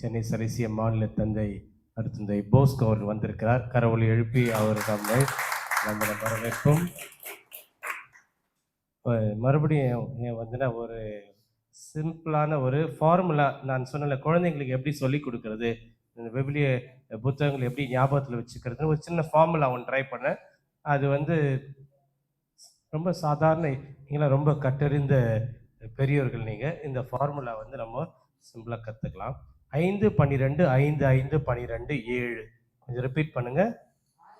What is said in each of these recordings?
சென்னை சரிசிய மாநில தந்தை அருத்தந்தை போஸ்கோ அவர்கள் வந்திருக்கிறார். கரவொலி எழுப்பி அவர் நம்மை நம்மளை வரவேற்போம். மறுபடியும் ஏன் வந்துன்னா ஒரு சிம்பிளான ஒரு ஃபார்முலா நான் சொன்னல குழந்தைங்களுக்கு எப்படி சொல்லிக் கொடுக்கறது இந்த விவிலிய புத்தகங்கள் எப்படி ஞாபகத்தில் வச்சுக்கிறதுன்னு ஒரு சின்ன ஃபார்முலா ஒன்று ட்ரை பண்ணேன். அது வந்து ரொம்ப சாதாரண நீங்களாம் ரொம்ப கட்டறிந்த பெரியவர்கள் நீங்கள் இந்த ஃபார்முலா வந்து நம்ம சிம்பிளாக கற்றுக்கலாம் ஐந்து பன்னிரெண்டு ஐந்து ஐந்து பன்னிரெண்டு ஏழு. கொஞ்சம் ரிப்பீட் பண்ணுங்க.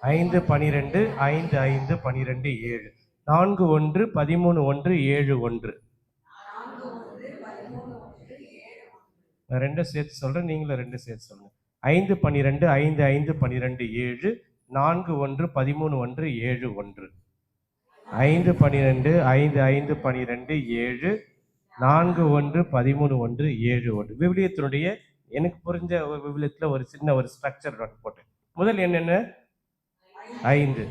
ஐந்து பன்னிரெண்டு ஐந்து ஐந்து பன்னிரெண்டு ஏழு. நான்கு ஒன்று பதிமூணு ஒன்று ஏழு ஒன்று. நான் ரெண்டும் சேர்த்து சொல்கிறேன் நீங்களும் ரெண்டும் சேர்த்து சொல்லுங்கள் ஐந்து பன்னிரெண்டு ஐந்து ஐந்து பன்னிரெண்டு ஏழு. நான்கு ஒன்று பதிமூணு ஒன்று ஏழு ஒன்று. ஐந்து பன்னிரெண்டு ஐந்து ஐந்து பன்னிரெண்டு ஏழு. நான்கு ஒன்று பதிமூணு ஒன்று ஏழு ஒன்று. விவிலியத்தினுடைய எனக்கு புரிஞ்ச ஒரு ஒரு சின்ன ஒரு ஸ்ட்ரக்சர் போட்டேன். முதல் என்னென்ன ஐந்து.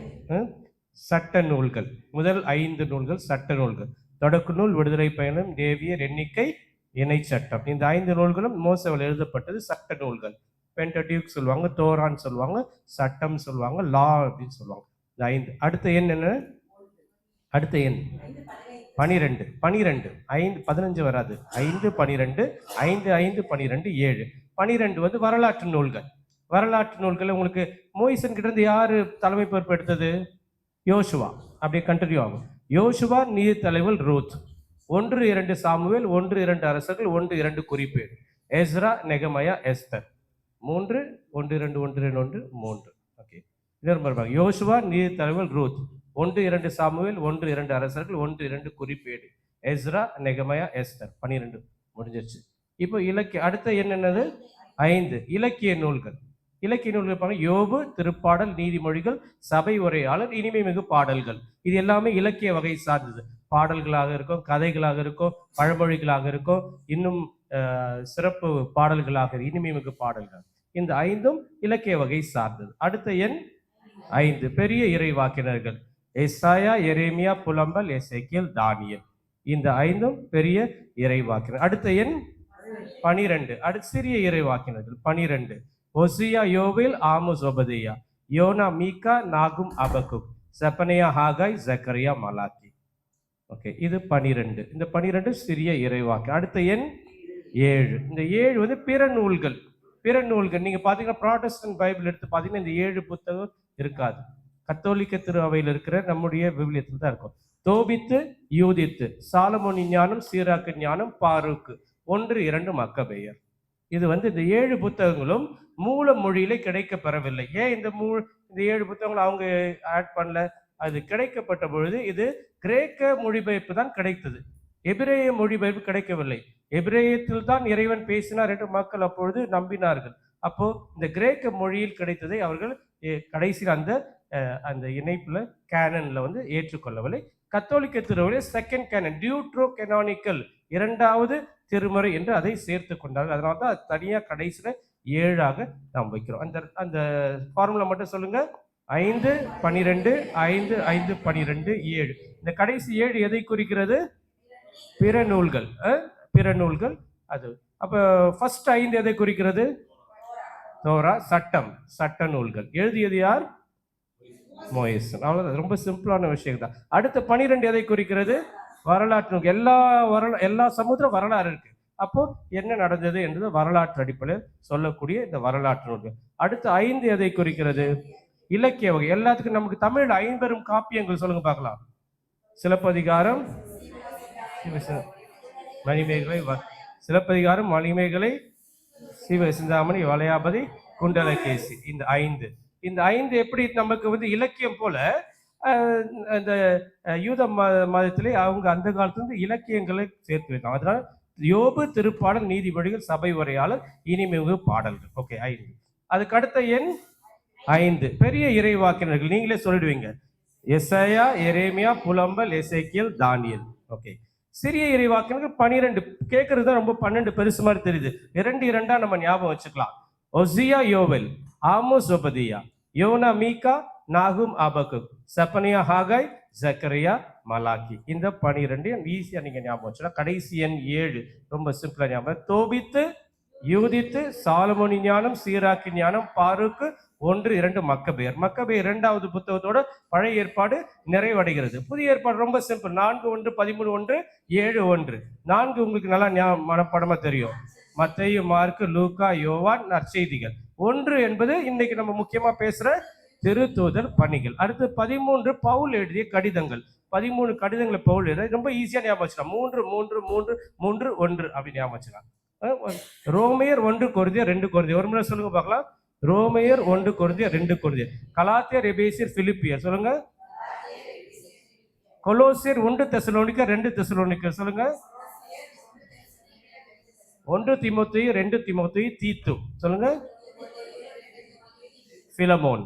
சட்ட நூல்கள். முதல் ஐந்து நூல்கள் சட்ட நூல்கள். தொடக்க நூல் விடுதலை பயணம் தேவியர் எண்ணிக்கை இணை சட்டம். இந்த ஐந்து நூல்களும் மோசவில் எழுதப்பட்டது சட்ட நூல்கள். பென்டடியூக் சொல்லுவாங்க தோரான் சொல்லுவாங்க சட்டம் சொல்லுவாங்க லா அப்படின்னு சொல்லுவாங்க. இந்த ஐந்து. அடுத்த எண் என்ன? அடுத்த எண். பனிரெண்டு பனிரெண்டு ஐந்து பதினஞ்சு வராது. ஐந்து பனிரெண்டு ஐந்து ஐந்து பனிரெண்டு ஏழு. பனிரெண்டு வந்து வரலாற்று நூல்கள். வரலாற்று நூல்கள் உங்களுக்கு மோயிசன் கிட்ட இருந்து யார் தலைமை பொறுப்பு எடுத்தது யோசுவா. அப்படியே கண்டினியூ ஆகும். யோசுவா நீர் தலைவர் ரூத். ஒன்று இரண்டு சாமுவேல் ஒன்று இரண்டு அரசர்கள் ஒன்று இரண்டு குறிப்பு எஸ்ரா நெகமயா எஸ்தர். மூன்று ஒன்று இரண்டு ஒன்று இரண்டு ஒன்று மூன்று. ஓகே இன்னொரு யோசுவா நீர் தலைவர் ரூத். ஒன்று இரண்டு சாமுவேல் ஒன்று இரண்டு அரசர்கள் ஒன்று இரண்டு குறிப்பேடு. எஸ்ரா நெகமயா எஸ்தர். பன்னிரெண்டு முடிஞ்சிருச்சு. இப்போ இலக்கிய அடுத்த என்னென்னது ஐந்து. இலக்கிய நூல்கள். இலக்கிய நூல்கள் பாருங்க. யோபு திருப்பாடல் நீதிமொழிகள் சபை உரையாளர் இனிமை மிகு பாடல்கள். இது எல்லாமே இலக்கிய வகை சார்ந்தது. பாடல்களாக இருக்கும் கதைகளாக இருக்கும் பழமொழிகளாக இருக்கும் இன்னும் சிறப்பு பாடல்களாக இனிமை மிகு பாடல்கள். இந்த ஐந்தும் இலக்கிய வகை சார்ந்தது. அடுத்த எண் ஐந்து. பெரிய இறைவாக்கினர்கள். எஸ்ஐயா எரேமியா புலம்பல் எசேக்கியல் தானியல். இந்த ஐந்தும் பெரிய இறைவாக்கினர். அடுத்த எண் பனிரெண்டு. அடுத்த சிறிய இறைவாக்கினர்கள். பனிரெண்டு. Hosea Joel Amos Obadiah. Jonah Micah நாகும் Habakkuk Zephaniah Haggai Zechariah Malachi. Okay இது பனிரெண்டு. இந்த பனிரெண்டு சிறிய இறைவாக்கு அடுத்த எண் ஏழு. இந்த ஏழு வந்து பிற நூல்கள். பிற நூல்கள். நீங்கள் பார்த்தீங்கன்னா ப்ராட்டஸ்டன்ட் பைபிள் எடுத்து பார்த்தீங்கன்னா இந்த ஏழு புத்தகம் இருக்காது. கத்தோலிக்க திருவையில் இருக்கிற நம்முடைய விவிலியத்தில் தான் இருக்கும். தோபித்து யூதித்து சாலமோனி ஞானம் சீராக்கு ஞானம் பாருக்கு. ஒன்று இரண்டு மக்கபெயர் இது வந்து இந்த ஏழு புத்தகங்களும் மூல மொழியில கிடைக்க பெறவில்லை ஏன் இந்த மூ இந்த ஏழு புத்தகங்கள் அவங்க ஆட் பண்ணல? அது கிடைக்கப்பட்ட பொழுது இது கிரேக்க மொழிபெயர்ப்பு தான் கிடைத்தது. எபிரேய மொழிபெயர்ப்பு கிடைக்கவில்லை. எபிரேயத்தில் தான் இறைவன் பேசினார் என்று மக்கள் அப்பொழுது நம்பினார்கள். அப்போ இந்த கிரேக்க மொழியில் கிடைத்ததை அவர்கள் கடைசியில் அந்த அந்த இணைப்பில் கேனனில் வந்து ஏற்றுக்கொள்ளவில்லை. கத்தோலிக்க திருவிழா செகண்ட் கேனன் டியூட்ரோ கெனானிக்கல் இரண்டாவது திருமுறை என்று அதை சேர்த்து கொண்டார்கள். அதனால தான் அது தனியாக கடைசியில் ஏழாக நாம் வைக்கிறோம். அந்த அந்த ஃபார்முலா மட்டும் சொல்லுங்கள் ஐந்து பனிரெண்டு ஐந்து ஐந்து பனிரெண்டு ஏழு. இந்த கடைசி ஏழு எதை குறிக்கிறது? பிற நூல்கள். பிற நூல்கள். அது அப்போ ஃபர்ஸ்ட் ஐந்து எதை குறிக்கிறது? தோரா சட்டம் சட்ட நூல்கள். எழுதியது யார்? மோயசன் அவ்வளோதான் ரொம்ப சிம்பிளான விஷயம் தான் அடுத்த பனிரெண்டு எதை குறிக்கிறது? வரலாற்று எல்லா வரலா எல்லா சமுத்திர வரலாறு இருக்கு. அப்போ என்ன நடந்தது என்பது வரலாற்று அடிப்படையில் சொல்லக்கூடிய இந்த வரலாற்று நூல்கள் அடுத்த ஐந்து எதை குறிக்கிறது? இலக்கிய வகை. எல்லாத்துக்கும் நமக்கு தமிழ் ஐம்பெரும் காப்பியங்கள் சொல்லுங்க பார்க்கலாம். சிலப்பதிகாரம் சிவ- மணிமேகலை வ- சிலப்பதிகாரம் மணிமேகலை சிவ சிந்தாமணி வளையாபதி குண்டலகேசி. இந்த ஐந்து. இந்த ஐந்து எப்படி நமக்கு வந்து இலக்கியம் போல இந்த யூத ம மதத்திலே அவங்க அந்த காலத்துலேருந்து இலக்கியங்களை சேர்த்து வைத்தாங்க. அதனால யோபு திருப்பாடல் நீதிபதிகள் சபை உரையாளர் இனிமிகு பாடல்கள். ஓகே ஐந்து. அதுக்கு அடுத்த எண் ஐந்து. பெரிய இறைவாக்கினர்கள் நீங்களே சொல்லிடுவீங்க. எஸ்ஐயா எரேமியா புலம்பல் எசேக்கியல் தானியல். ஓகே சிறிய இறைவாக்கினர்கள் பனிரெண்டு. கேட்கறது தான் ரொம்ப பன்னெண்டு பெருசு மாதிரி தெரியுது. இரண்டு இரண்டா நம்ம ஞாபகம் வச்சுக்கலாம். Hosea Joel. Amos Obadiah Jonah Micah நாகும் Habakkuk Zephaniah Haggai Zechariah Malachi. இந்த பனிரெண்டு ஈஸியாக நீங்கள் ஞாபகம் வச்சுனா கடைசி எண் ஏழு. ரொம்ப சிம்பிளாக ஞாபகம் தோபித்து யூதித்து சாலமோனி ஞானம் சீராக்கி ஞானம் பாருக்கு ஒன்று இரண்டு மக்கபேர் மக்கபேர் இரண்டாவது புத்தகத்தோட பழைய ஏற்பாடு நிறைவடைகிறது. புதிய ஏற்பாடு ரொம்ப சிம்பிள். நான்கு ஒன்று பதிமூணு ஒன்று ஏழு ஒன்று. நான்கு உங்களுக்கு நல்லா ஞா- தெரியும். மத்தையும் மார்க்கு லூக்கா யோவான் நற்செய்திகள். ஒன்று என்பது இன்னைக்கு நம்ம முக்கியமா பேசுற திருத்தூதர் பணிகள். அடுத்து பதிமூன்று பவுல் எழுதிய கடிதங்கள். பதிமூணு கடிதங்களை பவுல் எழுத ரொம்ப ஈஸியா ஞாபகம் வச்சுக்கலாம். மூன்று மூன்று மூன்று மூன்று ஒன்று அப்படி ஞாபகம் வச்சுக்கலாம். ரோமையர் ஒன்று கொருதிய ரெண்டு கொருதிய ஒரு முறை சொல்லுங்க பார்க்கலாம். ரோமையர் ஒன்று கொருதிய ரெண்டு கொருதிய கலாத்தியர் எபேசியர் பிலிப்பியர். சொல்லுங்க. கொலோசியர் ஒன்று தெசலோனிக்க ரெண்டு தெசலோனிக்க சொல்லுங்க. ஒன்று திமுத்தி ரெண்டு திமுத்தி தீத்து. சொல்லுங்க. பிலமோன்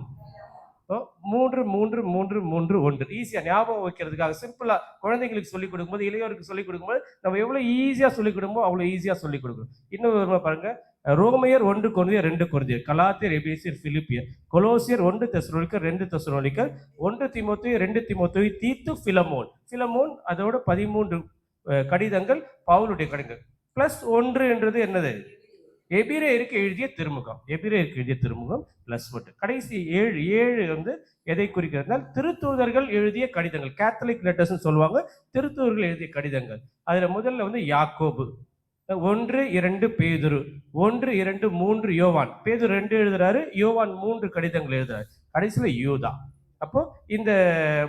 மூன்று மூன்று மூன்று மூன்று ஒன்று. ஈஸியாக ஞாபகம் வைக்கிறதுக்காக சிம்பிளாக குழந்தைங்களுக்கு சொல்லிக் கொடுக்கும்போது இளையோருக்கு சொல்லிக் கொடுக்கும்போது நம்ம எவ்வளோ ஈஸியாக சொல்லிக் கொடுக்குமோ அவ்வளோ ஈஸியாக சொல்லிக் கொடுக்கணும். இன்னும் ஒரு பாருங்கள் ரோமையர் ஒன்று கொருந்தியர் ரெண்டு கொருந்தியர். கலாத்தியர் எபேசியர் பிலிப்பியர். கொலோசியர் ஒன்று தெசரோலிக்கர் ரெண்டு தெசரோலிக்கர் ஒன்று திமுத்தி ரெண்டு திமுத்தி தீத்து பிலமோன் பிலமோன் அதோட பதிமூன்று கடிதங்கள் பவுலுடைய கடிதங்கள். பிளஸ் ஒன்று என்றது என்னது? எபிரேயருக்கு எழுதிய திருமுகம். எபிரேயருக்கு எழுதிய திருமுகம் பிளஸ் ஒட்டு. கடைசி ஏழு ஏழு வந்து எதை குறிக்கிறதுனால் திருத்தூதர்கள் எழுதிய கடிதங்கள். கேத்தலிக் லெட்டர்ஸ்னு சொல்லுவாங்க. திருத்தூதர்கள் எழுதிய கடிதங்கள். அதில் முதல்ல வந்து யாக்கோபு. ஒன்று இரண்டு பேதுரு. ஒன்று இரண்டு மூன்று யோவான். பேதுரு ரெண்டு எழுதுறாரு யோவான் மூன்று கடிதங்கள் எழுதுறாரு. கடைசியில் யூதா. அப்போ இந்த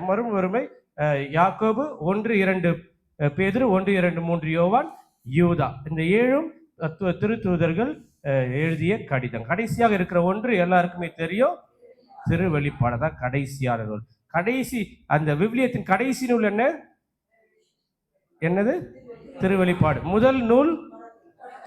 மறுமொருமை ஒருமை யாக்கோபு ஒன்று இரண்டு பேதுரு ஒன்று இரண்டு மூன்று யோவான் யூதா. இந்த ஏழும் தத்துவ திருத்தூதர்கள் எழுதிய கடிதம். கடைசியாக இருக்கிற ஒன்று எல்லாருக்குமே தெரியும். திருவெளிப்பாடு தான் கடைசியான நூல். கடைசி அந்த விவிலியத்தின் கடைசி நூல் என்ன? என்னது? திருவெளிப்பாடு. முதல் நூல்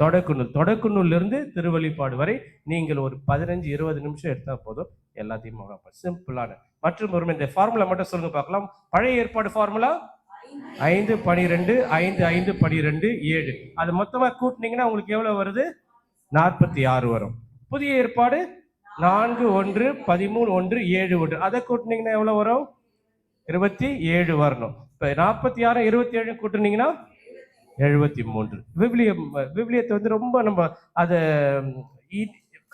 தொடக்கு நூல். தொடக்கு நூலிருந்து திருவெளிப்பாடு வரை நீங்கள் ஒரு பதினஞ்சு இருபது நிமிஷம் எடுத்தால் போதும். எல்லாத்தையும் சிம்பிளான. மற்றும் ஒரு இந்த ஃபார்முலா மட்டும் சொல்லுங்க பார்க்கலாம். பழைய ஏற்பாடு ஃபார்முலா ஐந்து பனிரெண்டு ஐந்து ஐந்து பனிரெண்டு ஏழு. அது மொத்தமாக கூட்டினீங்கன்னா உங்களுக்கு எவ்வளோ வருது? நாற்பத்தி ஆறு வரும். புதிய ஏற்பாடு நான்கு ஒன்று பதிமூணு ஒன்று ஏழு ஒன்று அதை கூட்டினீங்கன்னா எவ்வளோ வரும்? இருபத்தி ஏழு வரணும். இப்போ நாற்பத்தி ஆறு இருபத்தி ஏழு கூட்டினீங்கன்னா எழுபத்தி மூன்று. விவிலியம் விவிலியத்தை வந்து ரொம்ப நம்ம அதை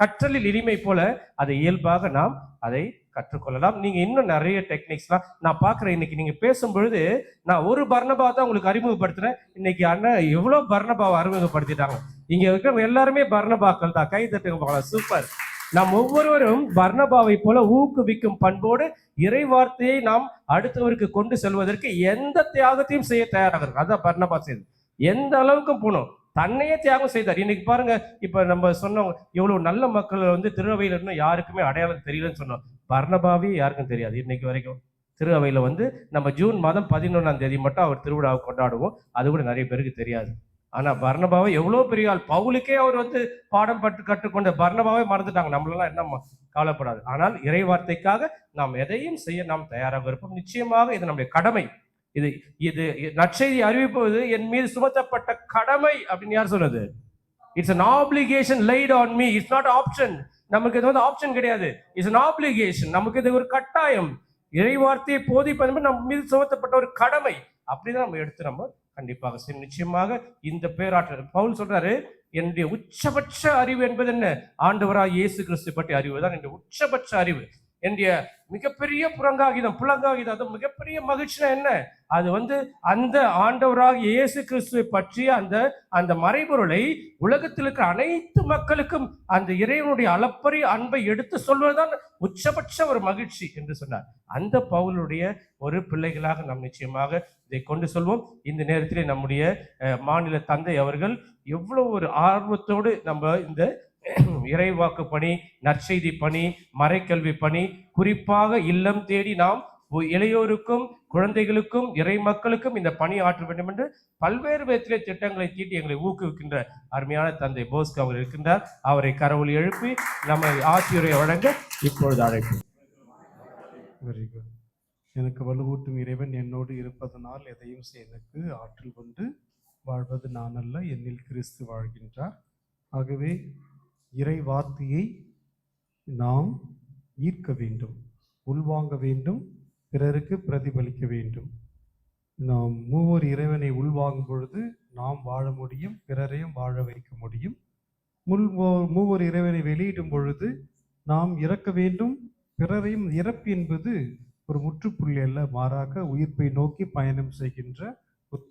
கற்றலில் இனிமை போல அதை இயல்பாக நாம் அதை கற்றுக்கொள்ளலாம். நீங்க இன்னும் நிறைய டெக்னிக்ஸ்லாம் நான் பார்க்குறேன். இன்னைக்கு நீங்க பேசும்பொழுது நான் ஒரு பர்ணபா தான் உங்களுக்கு அறிமுகப்படுத்தினேன் இன்னைக்கு அண்ணன் எவ்வளவு பர்ணபாவை அறிமுகப்படுத்திட்டாங்க. இங்க இருக்கிறவங்க எல்லாருமே பர்ணபாக்கள் தான். கை தட்டுங்க பார்க்கலாம் சூப்பர் நாம் ஒவ்வொருவரும் பர்ணபாவை போல ஊக்குவிக்கும் பண்போடு இறை வார்த்தையை நாம் அடுத்தவருக்கு கொண்டு செல்வதற்கு எந்த தியாகத்தையும் செய்ய தயாராக அதான் பர்ணபா செய்து எந்த அளவுக்கு போகணும் தன்னையே தியாகம் செய்தார். இன்னைக்கு பாருங்க இப்ப நம்ம சொன்னோம் எவ்வளவு நல்ல மக்கள் வந்து திருவையில் இன்னும் யாருக்குமே அடையாளம் தெரியலன்னு சொன்னோம். பர்ணபாவே யாருக்கும் தெரியாது. இன்னைக்கு வரைக்கும் திருவையில் வந்து நம்ம ஜூன் மாதம் பதினொன்றாம் தேதி மட்டும் அவர் திருவிழாவை கொண்டாடுவோம். அது கூட நிறைய பேருக்கு தெரியாது. ஆனால் பர்ணபாவை எவ்வளோ பெரிய ஆள். பவுலுக்கே அவர் வந்து பாடம் பட்டு கற்றுக்கொண்ட பர்ணபாவை மறந்துட்டாங்க. நம்மளெல்லாம் என்ன ம- கவலைப்படாது. ஆனால் இறை வார்த்தைக்காக நாம் எதையும் செய்ய நாம் தயாராக இருப்போம். நிச்சயமாக இது நம்முடைய கடமை. இது இது நற்செய்தி அறிவிப்பது என் மீது சுமத்தப்பட்ட கடமை அப்படின்னு யார் சொன்னது? It's an obligation laid on me it's not option நமக்கு இது வந்து ஆப்ஷன் கிடையாது. இட்ஸ் அன் ஆப்ளிகேஷன் நமக்கு இது ஒரு கட்டாயம். இறைவார்த்தையை போதிப்பது நம்ம மீது சுமத்தப்பட்ட ஒரு கடமை. அப்படிதான் நம்ம எடுத்து நம்ம கண்டிப்பாக செய்யும் நிச்சயமாக இந்த பேராற்றல். பவுல் சொல்றாரு என்னுடைய உச்சபட்ச அறிவு என்பது என்ன? ஆண்டவராக இயேசு கிறிஸ்து பற்றி அறிவு தான். என்னுடைய உச்சபட்ச அறிவு. என்னுடைய மிகப்பெரிய புறங்காகிதம் புலங்காகிதம் அது மிகப்பெரிய மகிழ்ச்சினா என்ன? அது வந்து அந்த ஆண்டவராக இயேசு கிறிஸ்துவை பற்றிய அந்த அந்த மறைபொருளை உலகத்தில் இருக்கிற அனைத்து மக்களுக்கும் அந்த இறைவனுடைய அளப்பரிய அன்பை எடுத்து சொல்வதுதான் உச்சபட்ச ஒரு மகிழ்ச்சி என்று சொன்னார். அந்த பவுலுடைய ஒரு பிள்ளைகளாக நாம் நிச்சயமாக இதை கொண்டு சொல்வோம். இந்த நேரத்திலே நம்முடைய மாநில தந்தை அவர்கள் எவ்வளவு ஒரு ஆர்வத்தோடு நம்ம இந்த இறைவாக்கு பணி நற்செய்தி பணி மறைக்கல்வி பணி குறிப்பாக இல்லம் தேடி நாம் இளையோருக்கும் குழந்தைகளுக்கும் இறை மக்களுக்கும் இந்த பணி ஆற்ற வேண்டும் என்று பல்வேறு விதத்திலே திட்டங்களை தீட்டி எங்களை ஊக்குவிக்கின்ற அருமையான தந்தை போஸ்க் அவர் இருக்கின்றார். அவரை கரவொலி எழுப்பி நம்மை ஆசிரியரை வழங்க இப்பொழுது அழைப்பு வெரி குட் எனக்கு வலுவூட்டும் இறைவன் என்னோடு இருப்பதனால் எதையும் எனக்கு ஆற்றல் கொண்டு வாழ்வது நான் அல்ல என்னில் கிறிஸ்து வாழ்கின்றார். ஆகவே இறை வார்த்தையை நாம் ஈர்க்க வேண்டும் உள்வாங்க வேண்டும் பிறருக்கு பிரதிபலிக்க வேண்டும். நாம் மூவர் இறைவனை உள்வாங்கும் பொழுது நாம் வாழ முடியும் பிறரையும் வாழ வைக்க முடியும். முள் மூவர் இறைவனை வெளியிடும் பொழுது நாம் இறக்க வேண்டும் பிறரையும் இறப்பு என்பது ஒரு முற்றுப்புள்ளி அல்ல மாறாக உயிர்ப்பை நோக்கி பயணம் செய்கின்ற ஒரு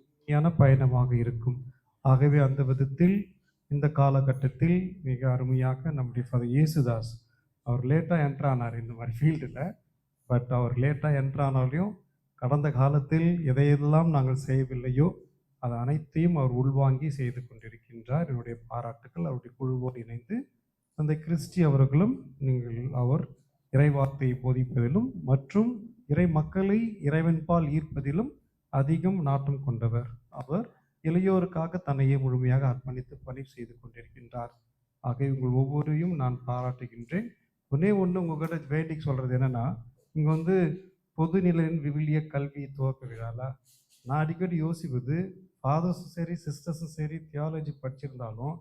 பயணமாக இருக்கும். ஆகவே அந்த விதத்தில் இந்த காலகட்டத்தில் மிக அருமையாக நம்முடைய ஃபாதர் இயேசுதாஸ் அவர் லேட்டாக என்ட்ரு ஆனார் இந்த மாதிரி ஃபீல்டில் பட் அவர் லேட்டாக என்ட்ரு ஆனாலையும் கடந்த காலத்தில் எதையெல்லாம் நாங்கள் செய்யவில்லையோ அது அனைத்தையும் அவர் உள்வாங்கி செய்து கொண்டிருக்கின்றார். என்னுடைய பாராட்டுக்கள். அவருடைய குழுவோடு இணைந்து அந்த கிறிஸ்டி அவர்களும் நீங்கள் அவர் இறைவார்த்தையை போதிப்பதிலும் மற்றும் இறை மக்களை இறைவன்பால் ஈர்ப்பதிலும் அதிகம் நாட்டம் கொண்டவர். அவர் இளையோருக்காக தன்னையே முழுமையாக அர்ப்பணித்து பணி செய்து கொண்டிருக்கின்றார். ஆகவே உங்கள் ஒவ்வொருவரையும் நான் பாராட்டுகின்றேன். ஒன்னே ஒன்று உங்ககிட்ட வேண்டிக்கு சொல்கிறது என்னென்னா இங்கே வந்து பொதுநிலையின் விவிலிய கல்வி துவக்க விழால நான் அடிக்கடி யோசிப்பது ஃபாதர்ஸும் சரி சிஸ்டர்ஸும் சரி தியாலஜி படிச்சிருந்தாலும்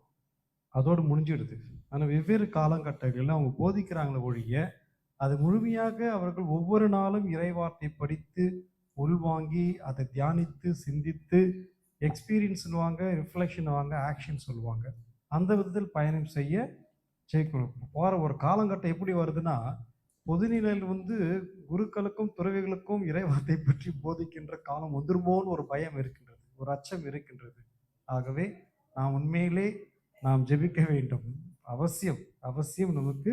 அதோடு முடிஞ்சிடுது. ஆனால் வெவ்வேறு காலகட்டங்களில் அவங்க போதிக்கிறாங்களே ஒழிய அது முழுமையாக அவர்கள் ஒவ்வொரு நாளும் இறைவார்த்தை படித்து உள்வாங்கி அதை தியானித்து சிந்தித்து எக்ஸ்பீரியன்ஸ் சொல்லுவாங்க ரிஃப்ளெக்ஷன் வாங்க ஆக்ஷன் சொல்லுவாங்க. அந்த விதத்தில் பயணம் செய்ய ஜெயிக்கணும் போகிற ஒரு காலங்கட்டம் எப்படி வருதுன்னா பொதுநிலையில் வந்து குருக்களுக்கும் துறவிகளுக்கும் இறைவார்த்தை பற்றி போதிக்கின்ற காலம் வந்துருமோன்னு ஒரு பயம் இருக்கின்றது ஒரு அச்சம் இருக்கின்றது. ஆகவே நாம் உண்மையிலே நாம் ஜெபிக்க வேண்டும். அவசியம் அவசியம் நமக்கு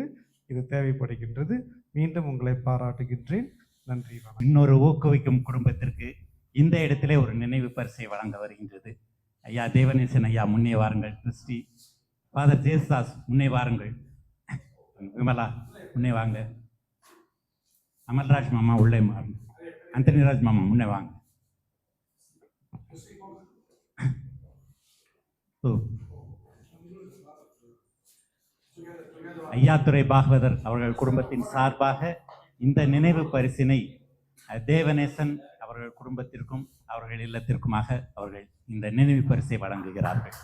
இது தேவைப்படுகின்றது. மீண்டும் உங்களை பாராட்டுகின்றேன். நன்றி இன்னொரு ஊக்குவிக்கும் குடும்பத்திற்கு இந்த இடத்திலே ஒரு நினைவு பரிசை வழங்க வருகின்றது. ஐயா தேவநேசன் ஐயா முன்னே வாருங்கள். கிறிஸ்டி ஃபாதர் ஜேசுதாஸ் முன்னே வாருங்கள். விமலா முன்னே வாங்க. அமல்ராஜ் மாமா உள்ளே வாங்க அந்தனிராஜ் மாமா முன்னே வாங்க. ஓ. துறை பாகவதர் அவர்கள் குடும்பத்தின் சார்பாக இந்த நினைவு பரிசினை தேவநேசன் அவர்கள் குடும்பத்திற்கும் அவர்கள் இல்லத்திற்குமாக அவர்கள் இந்த நினைவு பரிசை வழங்குகிறார்கள்.